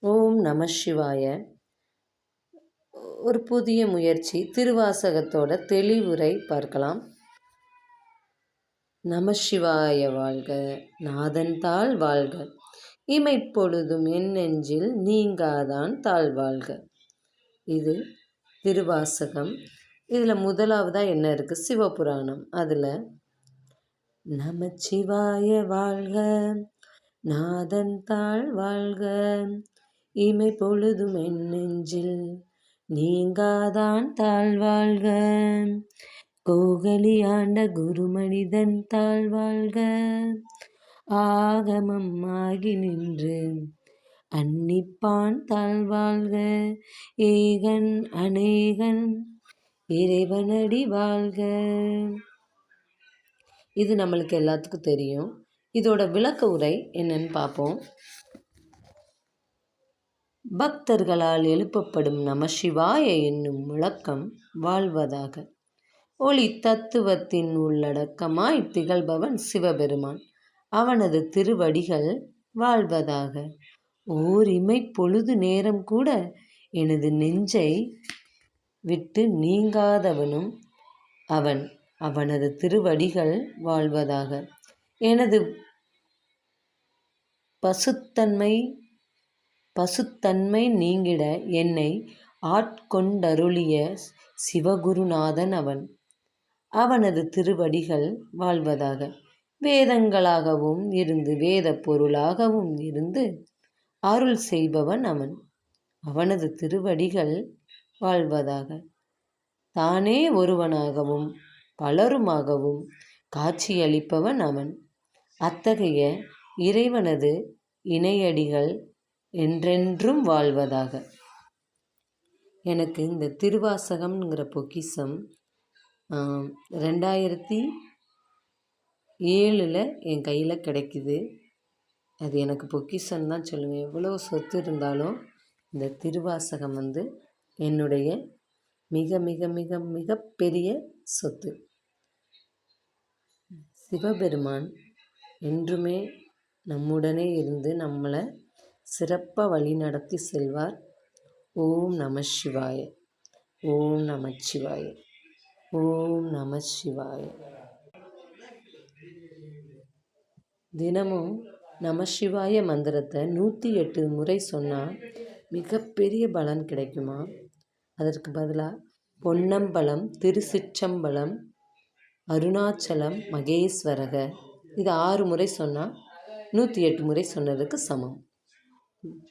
ஓம் நம சிவாய. ஒரு புதிய முயற்சி திருவாசகத்தோட தெளிவுரை பார்க்கலாம். நம சிவாய வாழ்க நாதன் தாழ் வாழ்க. இமைப்பொழுதும் என் நெஞ்சில் நீங்காதான் தாழ் வாழ்க. இது திருவாசகம். இதில் முதலாவதாக என்ன இருக்குது சிவபுராணம். அதில் நமச்சிவாய வாழ்க நாதன் தாழ் வாழ்க. இமை பொழுதும் என் நெஞ்சில் நீங்காதான் தாழ்வாழ்க கோகலி ஆண்ட குருமனிதன் தாழ்வாழ்க ஆகமம் ஆகி நின்று அன்னிப்பான் தாழ்வாழ்க ஏகன் அநேகன் இறைவனடி வாழ்க. இது நம்மளுக்கு எல்லாத்துக்கும் தெரியும். இதோட விளக்க உரை என்னன்னு பார்ப்போம். பக்தர்களால் எழுப்பப்படும் நமசிவாய என்னும் முழக்கம் வாழ்வதாக. ஒளி தத்துவத்தின் உள்ளடக்கமாய் திகழ்பவன் சிவபெருமான். அவனது திருவடிகள் வாழ்வதாக. ஓரிமை பொழுது நேரம் கூட எனது நெஞ்சை விட்டு நீங்காதவனும் அவன் அவனது திருவடிகள் வாழ்வதாக. எனது பசுத்தன்மை பசுத்தன்மை நீங்கிட என்னை ஆட்கொண்டருளிய சிவகுருநாதன் அவன். அவனது திருவடிகள் வாழ்வதாக வேதங்களாகவும் இருந்து வேத பொருளாகவும் இருந்து அருள் செய்பவன் அவன். அவனது திருவடிகள் வாழ்வதாக தானே ஒருவனாகவும் பலருமாகவும் காட்சியளிப்பவன் அவன். அத்தகைய இறைவனது இணையடிகள் என்றென்றும் வாழ்வதாக. எனக்கு இந்த திருவாசகம்ங்கிற பொக்கிசம் ரெண்டாயிரத்தி ஏழில் என் கையில் கிடைக்குது. அது எனக்கு பொக்கிசம் தான் சொல்லுவேன். எவ்வளோ சொத்து இருந்தாலும் இந்த திருவாசகம் வந்து என்னுடைய மிக மிக மிக மிக பெரிய சொத்து. சிவபெருமான் என்றுமே நம்முடனே இருந்து நம்மளை சிறப்பாக வழி நடத்தி செல்வார். ஓம் நம சிவாய. ஓம் நம சிவாய. ஓம் நம சிவாய. தினமும் நம சிவாய மந்திரத்தை நூற்றி எட்டு முறை சொன்னால் மிகப்பெரிய பலன் கிடைக்குமா? அதற்கு பதிலாக பொன்னம்பலம் திருசிற்றம்பலம் அருணாச்சலம் மகேஸ்வரக. இது ஆறு முறை சொன்னால் நூற்றி எட்டு முறை சொன்னதுக்கு சமம். juventude